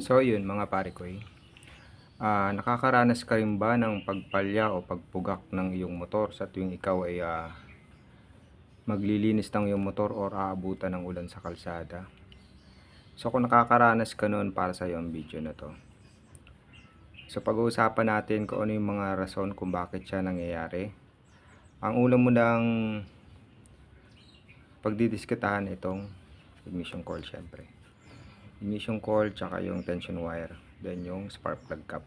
So yun mga pare ko eh. Ah, nakakaranas ka rin ba ng pagpalya o pagpugak ng iyong motor sa tuwing ikaw ay ah, maglilinis ng iyong motor or aabutan ng ulan sa kalsada? So kung nakakaranas ka noon para sa iyo ang video na to. So pag-uusapan natin kung ano yung mga rason kung bakit siya nangyayari. Ang una mo lang pagdidiskitahan itong ignition coil syempre ignition coil tsaka yung tension wire then yung spark plug cap.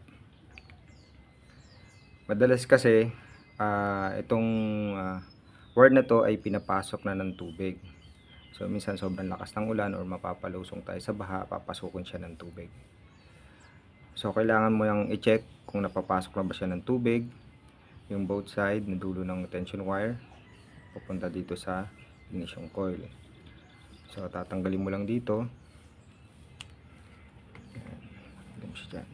Madalas kasi ah, itong ah, wire na to ay pinapasok na ng tubig. So minsan sobrang lakas ng ulan or mapapalusong tayo sa baha papasukin siya ng tubig. So kailangan mo yung i-check kung napapasok na ba siya ng tubig yung both side na dulo ng tension wire pupunta dito sa ignition coil. So tatanggalin mo lang dito Siya dyan.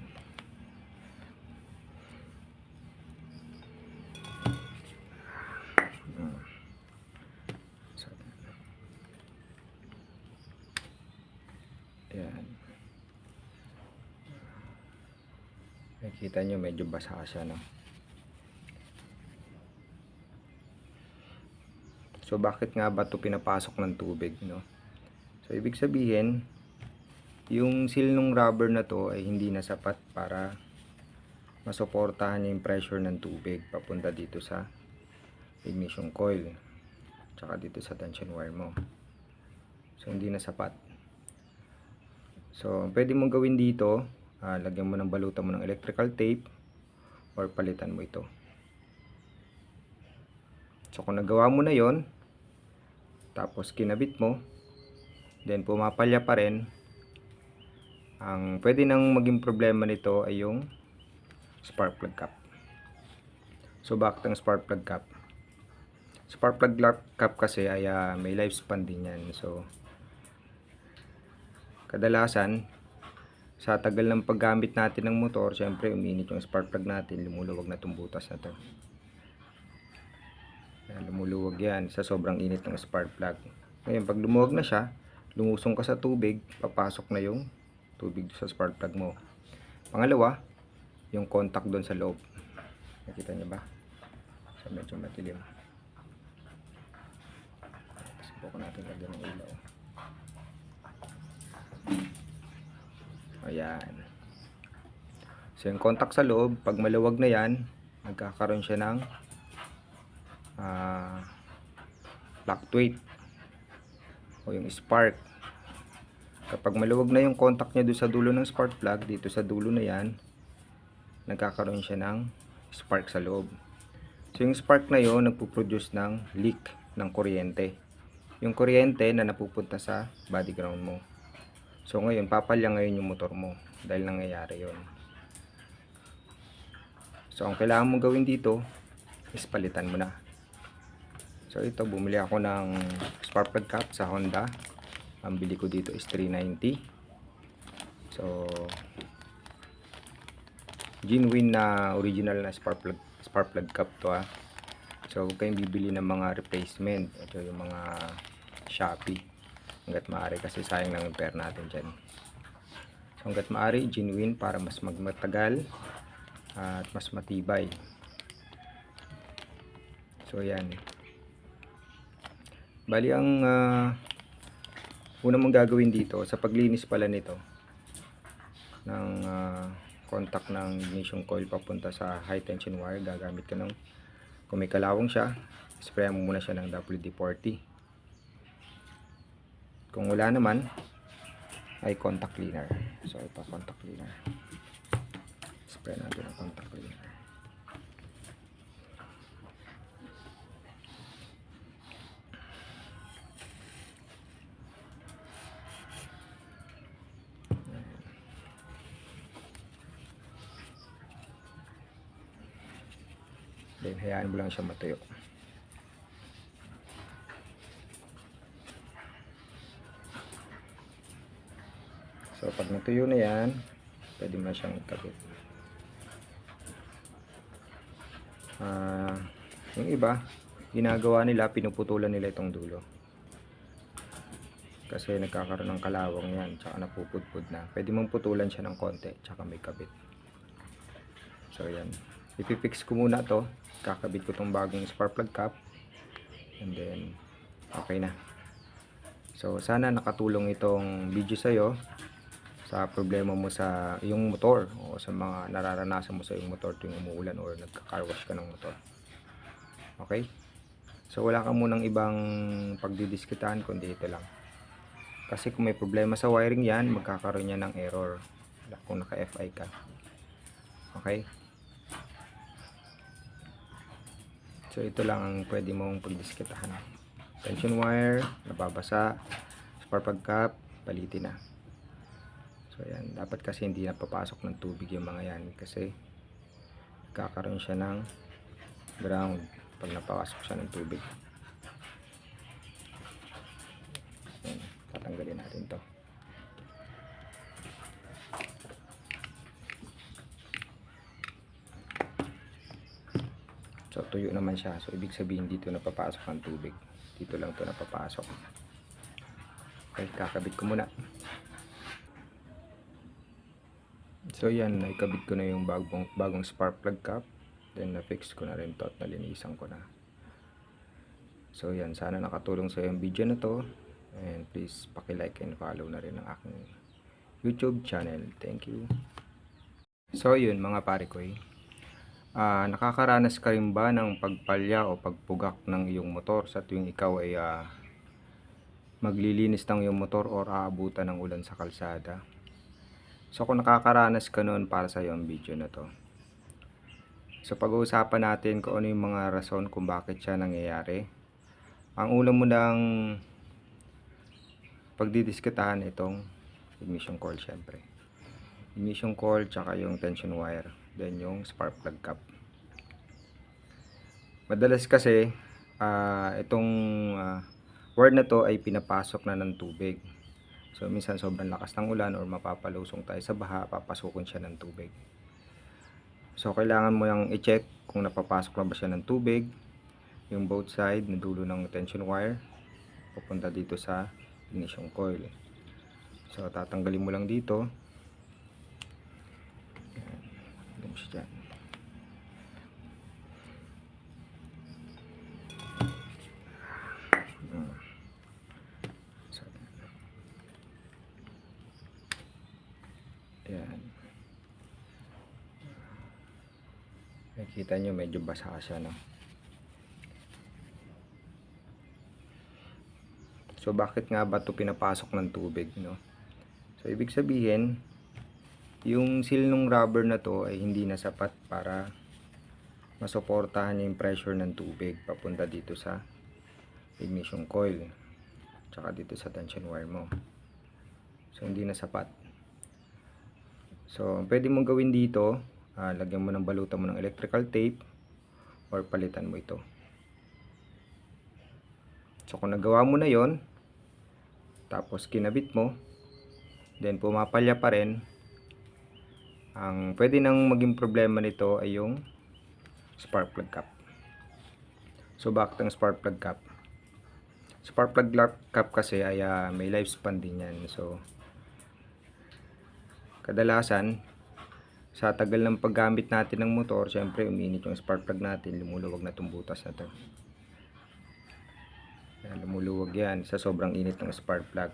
Ayan. Nakikita nyo medyo basa siya no. So bakit nga ba 'to pinapasok ng tubig no? So ibig sabihin yung seal ng rubber na to ay hindi na sapat para masuportahan yung pressure ng tubig papunta dito sa ignition coil tsaka dito sa tension wire mo. So hindi na sapat. So pwede mong gawin dito ah, lagyan mo ng balutan mo ng electrical tape or palitan mo ito. So kung nagawa mo na yon tapos kinabit mo then pumapalya pa rin ang pwede nang maging problema nito ay yung spark plug cap. So bakit ang spark plug cap? Spark plug cap kasi ay ah, may lifespan din yan. So kadalasan sa tagal ng paggamit natin ng motor, syempre uminit yung spark plug natin, lumuluwag na itong butas na to. Lumuluwag yan sa sobrang init ng spark plug. Ngayon, pag lumuwag na siya, lumusong ka sa tubig, papasok na yung tubig sa spark plug mo. Pangalawa, yung contact doon sa loob. Nakita niyo ba? So medyo matilim. Subukan natin lagyan ng ilaw. Ayan. So yung contact sa loob, pag maluwag na yan, nagkakaroon siya ng ah fluctuate o yung spark kapag maluwag na yung contact niya doon sa dulo ng spark plug dito sa dulo na yan nagkakaroon siya ng spark sa loob. So yung spark na yon nagpuproduce ng leak ng kuryente. Yung kuryente na napupunta sa body ground mo. So ngayon papalya ngayon yung motor mo dahil nangyayari yon so ang kailangan mong gawin dito is palitan mo na. So ito bumili ako ng spark plug cap sa Honda ang bili ko dito is 390 so genuine na original na spark plug, spark plug cap to ah. So huwag kayong bibili ng mga replacement. Ito yung mga Shopee. Hanggat maaari kasi sayang lang yung pera natin dyan. So hanggat maaari genuine para mas magmatagal at mas matibay. So yan. Bali ang ah, una mong gagawin dito sa paglinis pala nito ng ah, contact ng ignition coil papunta sa high tension wire gagamit ka ng kung may kalawang siya spray mo muna siya ng WD-40 kung wala naman ay contact cleaner. So ito contact cleaner. Spray natin ang contact cleaner Then, hayaan mo lang siya matuyo. So, pag natuyo na yan, pwede mo na siyang ikabit. Ah, yung iba, ginagawa nila, pinuputulan nila itong dulo. Kasi nagkakaroon ng kalawang yan, tsaka napupudpud na. Pwede mong putulan siya ng konti, tsaka may kabit. So yan. Ipipix ko muna to. Kakabit ko tong bagong spark plug cap. And then, okay na. So sana nakatulong itong video sa'yo sa problema mo sa iyong motor o sa mga nararanasan mo sa iyong motor tuwing umuulan or nagka-car wash ka ng motor. Okay? So wala ka munang ibang pagdidiskitahan kundi ito lang. Kasi kung may problema sa wiring yan, magkakaroon yan ng error kung naka-FI ka. Okay? So ito lang ang pwede mong pagdiskitahan. Tension wire, nababasa, spark plug cap, palitin na. So yan, dapat kasi hindi napapasok ng tubig yung mga yan kasi nagkakaroon siya ng ground pag napasok siya ng tubig. Yan, tatanggalin natin to. So tuyo naman siya. So ibig sabihin dito napapasok ang tubig. Dito lang to napapasok. Okay, kakabit ko muna. So yan, naikabit ko na yung bagong, bagong spark plug cap. Then na-fix ko na rin to at nalinisan ko na. So yan, sana nakatulong sa yung video na to. And please paki-like and follow na rin ang aking YouTube channel. Thank you. So yun mga pare ko eh. Ah, nakakaranas ka rin ba ng pagpalya o pagpugak ng iyong motor sa tuwing ikaw ay ah, maglilinis ng iyong motor or aabutan ng ulan sa kalsada? So kung nakakaranas ka noon para sa iyo ang video na to. So pag-uusapan natin kung ano yung mga rason kung bakit siya nangyayari. Ang una mo ng pagdidiskitahan itong ignition coil syempre. Ignition coil tsaka yung tension wire. Then yung spark plug cap. Madalas kasi ah, itong ah, wire na to ay pinapasok na ng tubig. So minsan sobrang lakas ng ulan or mapapalusong tayo sa baha, papasukon siya ng tubig. So kailangan mo yung i-check kung napapasok na ba siya ng tubig, yung both side na dulo ng tension wire papunta dito sa ignition coil. So tatanggalin mo lang dito. Ayan. Nakikita nyo medyo basa siya no. So bakit nga ba 'to pinapasok ng tubig no? So ibig sabihin yung seal ng rubber na to ay hindi na sapat para masuportahan yung pressure ng tubig papunta dito sa ignition coil tsaka dito sa tension wire mo. So hindi na sapat. So, pwede mong gawin dito, ah, lagyan mo ng balutan mo ng electrical tape or palitan mo ito. So, kung nagawa mo na yon tapos kinabit mo, then pumapalya pa rin, ang pwede nang maging problema nito ay yung spark plug cap. So, bakit ang spark plug cap? Spark plug cap kasi ay ah, may lifespan din yan. So, kadalasan sa tagal ng paggamit natin ng motor, syempre uminit yung spark plug natin, lumuluwag na itong butas na to. Lumuluwag yan sa sobrang init ng spark plug.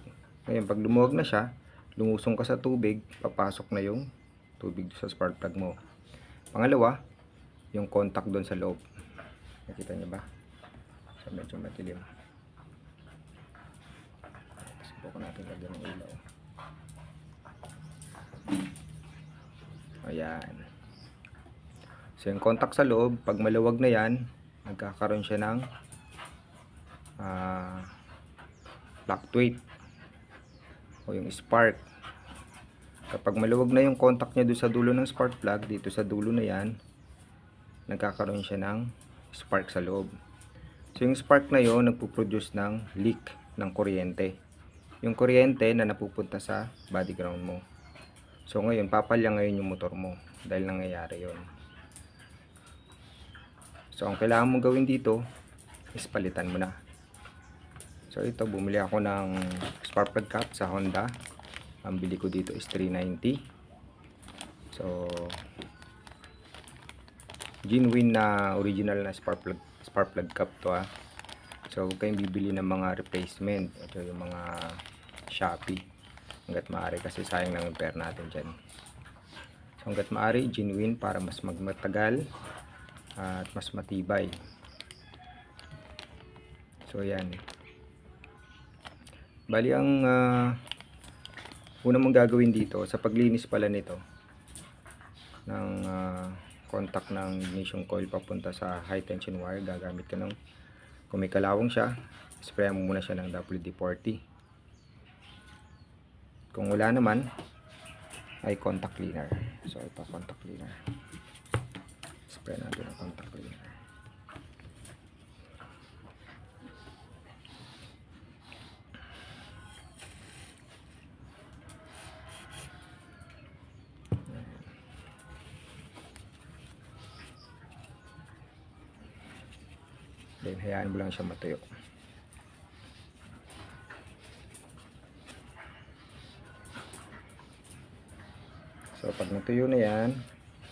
Ngayon, pag lumuwag na siya, lumusong ka sa tubig, papasok na yung tubig sa spark plug mo. Pangalawa, yung contact doon sa loob. Nakita niyo ba? So, medyo matilim. Subukan natin lagyan ng ilaw. Ayan. So, yung contact sa loob, pag maluwag na yan, nagkakaroon siya ng ah, fluctuate o yung spark. Kapag maluwag na yung contact niya doon sa dulo ng spark plug, dito sa dulo na yan, nagkakaroon siya ng spark sa loob. So, yung spark na yon nagpo-produce ng leak ng kuryente. Yung kuryente na napupunta sa body ground mo. So ngayon, papalya ngayon yung motor mo dahil nangyayari yon. So ang kailangan mong gawin dito is palitan mo na. So ito, bumili ako ng spark plug cap sa Honda. Ang bili ko dito is 390. So genuine na original na spark plug spark plug cap to ah. So huwag kayong bibili ng mga replacement. Ito yung mga Shopee. Hanggat maaari kasi sayang lang yung natin dyan. So hanggat maaari, genuine para mas magmatagal at mas matibay. So yan. Bali ang uh, una mong gagawin dito sa paglinis pala nito ng ah, contact ng ignition coil papunta sa high tension wire gagamit ka ng kung may siya spray mo muna siya ng WD-40 kung wala naman ay contact cleaner. So ito contact cleaner. Spray natin ng contact cleaner. Then hayaan mo lang siya matuyo so pag natuyo na yan.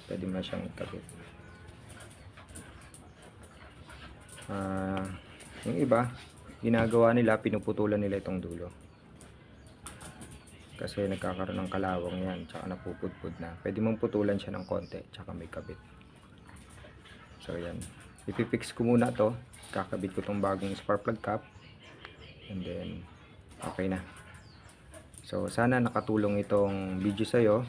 Pwede mo na siyang ikabit Ah, yung iba ginagawa nila pinuputulan nila itong dulo. Kasi nagkakaroon ng kalawang yan tsaka napupudpud na. Pwede mong putulan siya ng konti tsaka may kabit. So yan. Ipipix ko muna to. Kakabit ko tong bagong spark plug cap. And then okay na. So sana nakatulong itong video sa'yo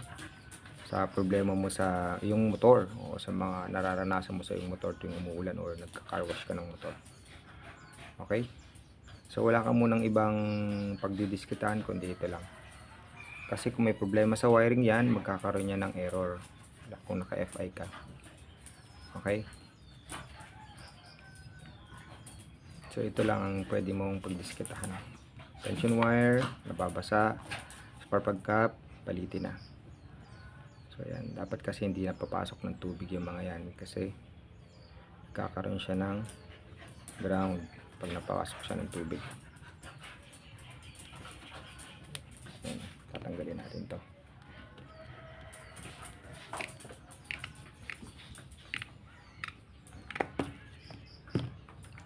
sa problema mo sa iyong motor o sa mga nararanasan mo sa iyong motor tuwing umuulan or nagka-carwash ka ng motor. Okay? So wala ka munang ibang pagdidiskitahan kundi ito lang. Kasi kung may problema sa wiring yan magkakaroon yan ng error kung naka FI ka. Okay? So ito lang ang pwede mong pagdiskitahan. Tension wire, nababasa, spark plug cap, palitin na. So yan, dapat kasi hindi napapasok ng tubig yung mga yan kasi kakaroon siya ng ground pag napasok siya ng tubig. Yan, tatanggalin natin to.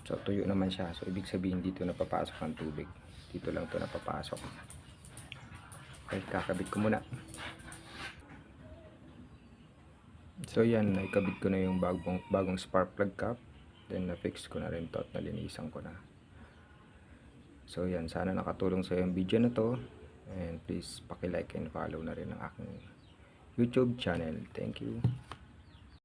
So tuyo naman siya. So ibig sabihin dito napapasok ang tubig. Dito lang to napapasok. Okay, kakabit ko muna. So yan, naikabit ko na yung bagong, bagong spark plug cap. Then na-fix ko na rin to at nalinisan ko na. So yan, sana nakatulong sa yung video na to. And please paki-like and follow na rin ang aking YouTube channel. Thank you.